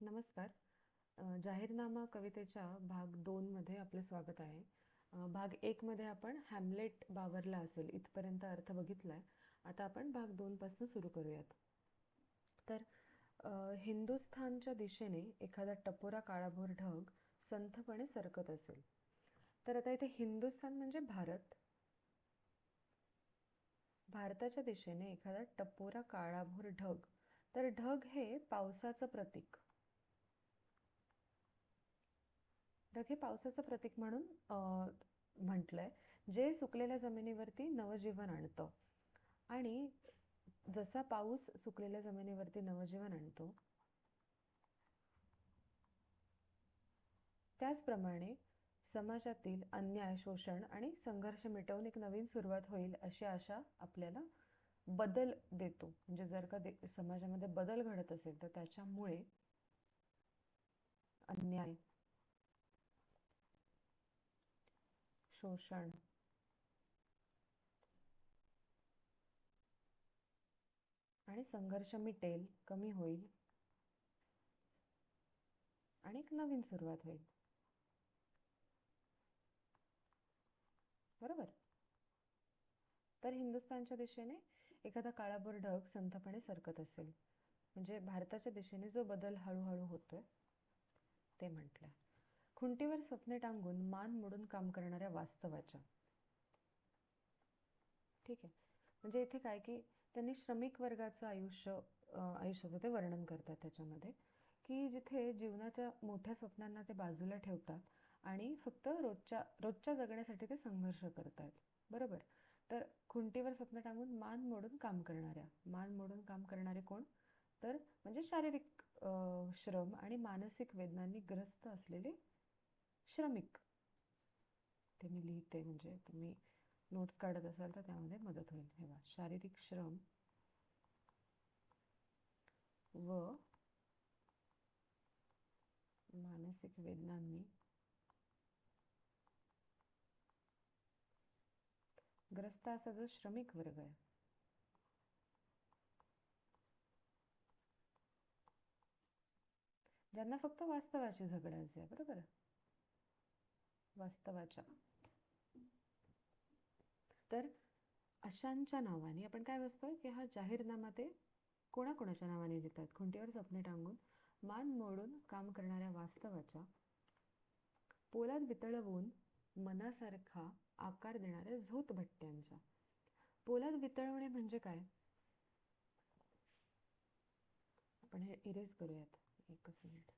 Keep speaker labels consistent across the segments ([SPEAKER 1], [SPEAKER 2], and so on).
[SPEAKER 1] नमस्कार. जाहीरनामा कवितेच्या भाग दोनमध्ये आपले स्वागत आहे. भाग एकमध्ये आपण हॅमलेट बावरला असेल इथपर्यंत अर्थ बघितला आहे आता आपण भाग दोनपासून सुरू करूयात. तर हिंदुस्थानच्या दिशेने एखादा टपोरा काळाभोर ढग संथपणे सरकत असेल. तर आता इथे हिंदुस्थान म्हणजे भारत. भारताच्या दिशेने एखादा टपोरा काळाभोर ढग. तर ढग हे पावसाचं प्रतीक. ढग हे पावसाचं प्रतीक म्हणून म्हटलंय. जे सुकलेल्या जमिनीवरती नवजीवन आणतं आणि जसा पाऊस सुकलेल्या जमिनीवरती नवजीवन आणतो त्याचप्रमाणे समाजातील अन्याय शोषण आणि संघर्ष मिटवून एक नवीन सुरुवात होईल अशी आशा आपल्याला बदल देतो. म्हणजे जर का दे समाजामध्ये बदल घडत असेल तर त्याच्यामुळे अन्याय शोषण. आणि संघर्ष मिटेल कमी होईल. आणि एक नवीन सुरुवात होईल. बरोबर? तर हिंदुस्थानच्या दिशेने एखादा काळाभोर ढग संथपणे सरकत असेल. म्हणजे भारताच्या दिशेने जो बदल हळूहळू होतोय ते म्हटलं. खुंटीवर स्वप्ने टांगून मान मोडून काम करणाऱ्या वास्तवाच्या. ठीक आहे. म्हणजे इथे काय की त्यांनी श्रमिक वर्गाचं आयुष्य आयुष्याचं ते वर्णन करतात त्याच्यामध्ये की जिथे जीवनाच्या मोठ्या स्वप्नांना ते बाजूला ठेवतात आणि फक्त रोजच्या रोजच्या जगण्यासाठी ते संघर्ष करतात बरोबर? तर खुंटीवर स्वप्न टांगून मान मोडून काम करणाऱ्या. मान मोडून काम करणारे कोण? तर म्हणजे शारीरिक श्रम आणि मानसिक वेदनांनी ग्रस्त असलेले श्रमिक. ते मी लिहिते म्हणजे तुम्ही नोट्स काढत असाल तर त्यामध्ये मदत होईल. हे शारीरिक श्रम व मानसिक वेदनांनी ग्रस्त असा जो श्रमिक वर्ग आहे. ज्यांना फक्त वास्तवाशी झगडायचे आहे बरोबर? वास्तवाच्या. तर अशांच्या नावाने आपण काय बसतोय की हा जाहीरनामा ते कोणाकोणाच्या नावाने लिहितात? खुंटीवर स्वप्ने टांगून मान मोडून काम करणाऱ्या वास्तवाच्या पोलाद वितळवून मनासारखा आकार देणाऱ्या झोत भट्ट्यांच्या पोलाद वितळवणे म्हणजे काय? आपण हे इरेज करूयात एकच मिनिट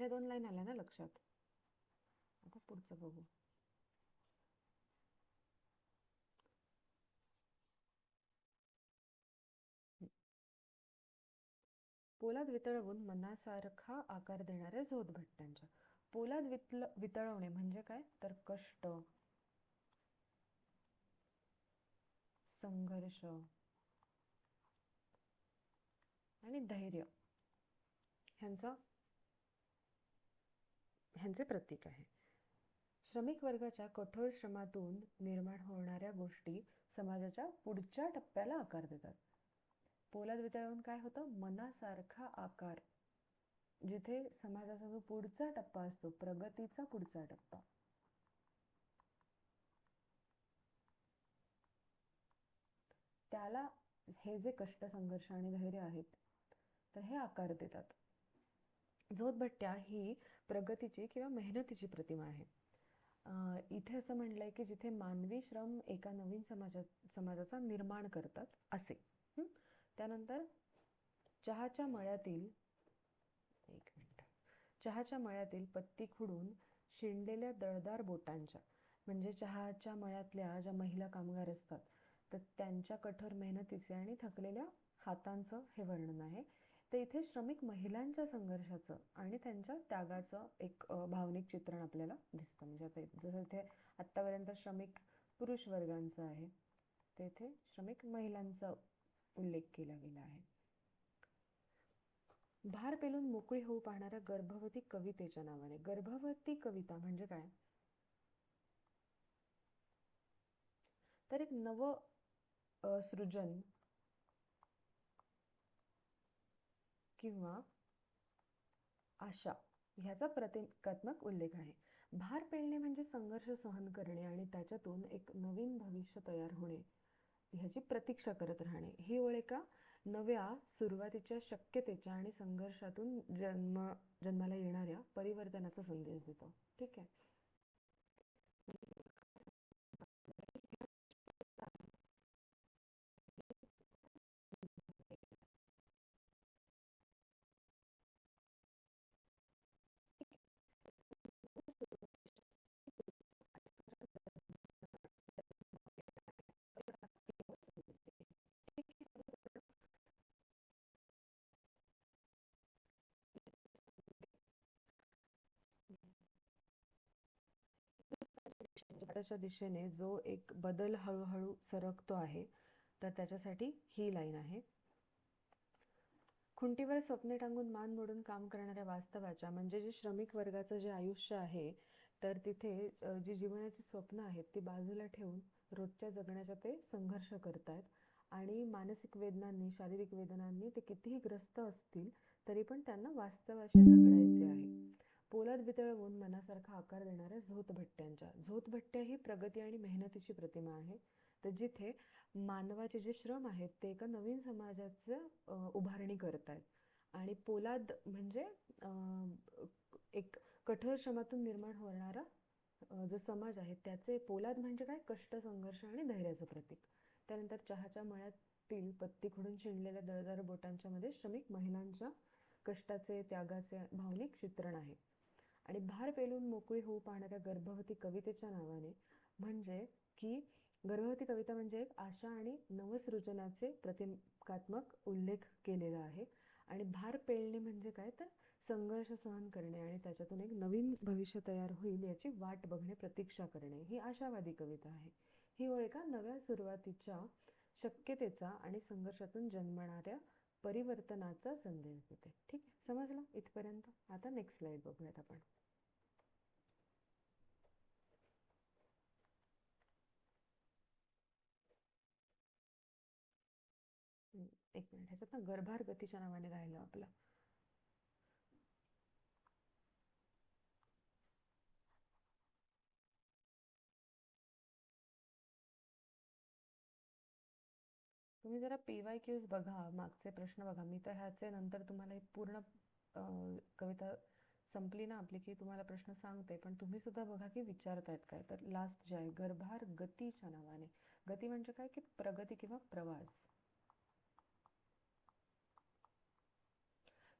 [SPEAKER 1] पहिल्या दोन लाईन आल्या ना लक्षात. आता पुढचं बघू. पोलाद वितळवून मनासारखा आकार देणाऱ्या झोतभट्ट्यांच्या पोलाद वितल वितळवणे म्हणजे काय? तर कष्ट. संघर्ष. आणि धैर्य. ह्यांचा ह्यांचे प्रतीक आहे. श्रमिक वर्गाच्या कठोर श्रमातून निर्माण होणाऱ्या गोष्टी समाजाच्या पुढच्या टप्प्याला आकार देतात. पोलाद वितळवून काय होतं? मनासारखा आकार. जिथे समाजाचा जो पुढचा टप्पा असतो प्रगतीचा पुढचा टप्पा. त्याला हे जे कष्ट संघर्ष आणि धैर्य आहेत तर हे आकार देतात. झोतभट्ट्या ही प्रगतीची किंवा मेहनतीची प्रतिमा आहे. इथे असं म्हणलंय की जिथे मानवी श्रम एका नवीन समाजा समाजाचा निर्माण करतात असे. त्यानंतर चहाच्या मळ्यातील एक मिनिट. चहाच्या मळ्यातील पत्ती खुडून शिंडलेल्या दळदार बोटांच्या म्हणजे चहाच्या मळ्यातल्या ज्या महिला कामगार असतात तर त्यांच्या कठोर मेहनतीचे आणि थकलेल्या हातांचं हे वर्णन आहे. इथे श्रमिक महिलांच्या संघर्षाचं आणि त्यांच्या त्यागाचं एक भावनिक चित्रण आपल्याला दिसतं. म्हणजे आता जसं इथे आत्तापर्यंत श्रमिक पुरुष वर्गांचं आहे तेथे श्रमिक महिलांचा उल्लेख केला गेला आहे. भार पेलून मोकळी होऊ पाहणाऱ्या गर्भवती कवितेच्या नावाने. गर्भवती कविता म्हणजे काय? तर एक नव सृजन किंवा आशा ह्याचा प्रतिकात्मक उल्लेख आहे. भार पेलणे म्हणजे संघर्ष सहन करणे आणि त्याच्यातून एक नवीन भविष्य तयार होणे ह्याची प्रतीक्षा करत राहणे. ही ओळ एका नव्या सुरुवातीच्या शक्यतेच्या आणि संघर्षातून जन्म जन्माला येणाऱ्या परिवर्तनाचा संदेश देतो. ठीक आहे? त्याच्या दिशेने जो एक बदल हळूहळू सरकतो आहे तर त्याच्यासाठी ही लाईन आहे. खुंटीवर स्वप्ने टांगून मान मोडून काम करणाऱ्या वास्तवाच्या म्हणजे जे श्रमिक वर्गाचं जे आयुष्य आहे तर तिथे जी जीवनाची स्वप्न आहेत ती बाजूला ठेवून रोजच्या जगण्याचा ते संघर्ष करतायत. आणि मानसिक वेदनांनी शारीरिक वेदनांनी ते कितीही ग्रस्त असतील तरी पण त्यांना वास्तवाशी झगडायचे पोलाद वितळवून मनासारखा आकार देणाऱ्या झोतभट्ट्यांच्या. झोतभट्ट्या ही प्रगती आणि मेहनतीची प्रतिमा आहे. तर जिथे मानवाचे जे श्रम आहेत ते एका नवीन समाजाचं उभारणी करत आहेत आणि पोलाद म्हणजे एक कठोर श्रमातून निर्माण होणारा जो समाज आहे त्याचे पोलाद म्हणजे काय? कष्ट संघर्ष आणि धैर्याचं प्रतीक. त्यानंतर चहाच्या मळ्यातील पत्ती खुडून शिणलेल्या दळदार बोटांच्या मध्ये श्रमिक महिलांच्या कष्टाचे त्यागाचे भावनिक चित्रण आहे. आणि भार पेलून मोकळी होऊ पाहणाऱ्या गर्भवती कवितेच्या नावाने म्हणजे की गर्भवती कविता म्हणजे एक आशा आणि नवसृजनाचे प्रतिकात्मक उल्लेख केलेला आहे. आणि भार पेलणे म्हणजे काय? तर संघर्ष सहन करणे आणि त्याच्यातून एक नवीन भविष्य तयार होईल याची वाट बघणे प्रतीक्षा करणे. ही आशावादी कविता आहे. ही ओळ एका नव्या सुरुवातीच्या शक्यतेचा आणि संघर्षातून जन्मणाऱ्या परिवर्तनाचा संदेश देते. ठीक? आहे समजला? इथपर्यंत. आता नेक्स्ट स्लाइड बघूयात आपण. एक मिनिट ह्याच्यात ना गर्भार गतीच्या नावाने राहिलं आपलं. तुम्ही जरा पी वाय क्यूज बघा मागचे प्रश्न बघा. मी तर ह्याचे नंतर तुम्हाला पूर्ण कविता संपली ना आपली की तुम्हाला प्रश्न सांगते. पण तुम्ही सुद्धा बघा की विचारतायत काय. तर लास्ट जे आहे गर्भार गतीच्या नावाने. गती म्हणजे काय? की प्रगती किंवा प्रवास.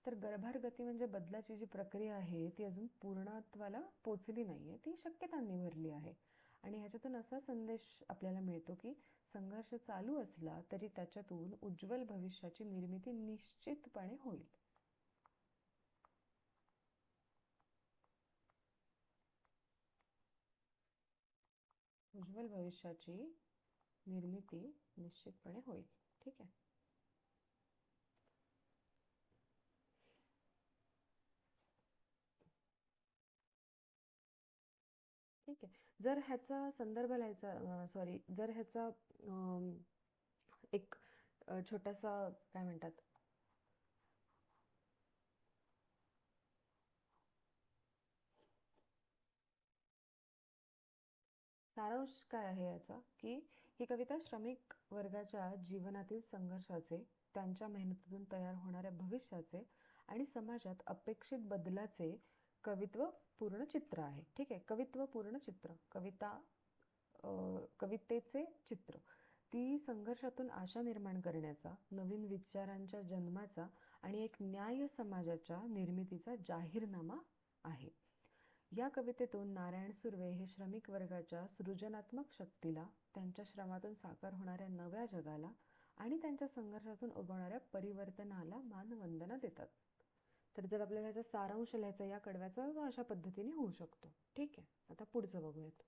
[SPEAKER 1] तर गर्भार गती म्हणजे बदलाची जी प्रक्रिया आहे ती अजून पूर्णत्वाला पोचली नाही आहे ती शक्यतांनी भरली आहे. आणि ह्याच्यातून असा संदेश आपल्याला मिळतो की संघर्ष चालू असला तरी त्याच्यातून उज्ज्वल भविष्याची निर्मिती निश्चितपणे होईल. उज्ज्वल भविष्याची निर्मिती निश्चितपणे होईल. ठीक आहे? जर ह्याचा संदर्भ लिहायचा सॉरी जर ह्याचा एक छोटासा काय म्हणतात? सारांश काय आहे याचा? की ही कविता श्रमिक वर्गाच्या जीवनातील संघर्षाचे त्यांच्या मेहनतीतून तयार होणाऱ्या भविष्याचे आणि समाजात अपेक्षित बदलाचे कवित्व पूर्ण चित्र आहे. ठीक आहे? कवित्व पूर्ण चित्र. कविता कवितेचे चित्र. ती संघर्षातून आशा निर्माण करण्याचा नवीन विचारांच्या जन्माचा आणि एक न्याय समाजाच्या निर्मितीचा जाहीरनामा आहे. या कवितेतून नारायण सुर्वे हे श्रमिक वर्गाच्या सृजनात्मक शक्तीला त्यांच्या श्रमातून साकार होणाऱ्या नव्या जगाला आणि त्यांच्या संघर्षातून उगवणाऱ्या परिवर्तनाला मानवंदना देतात. तर जर आपल्याला ह्याचा सारांश लिहायचा या कडव्याचा अशा पद्धतीने होऊ शकतो. ठीक आहे? आता पुढचं बघूयात.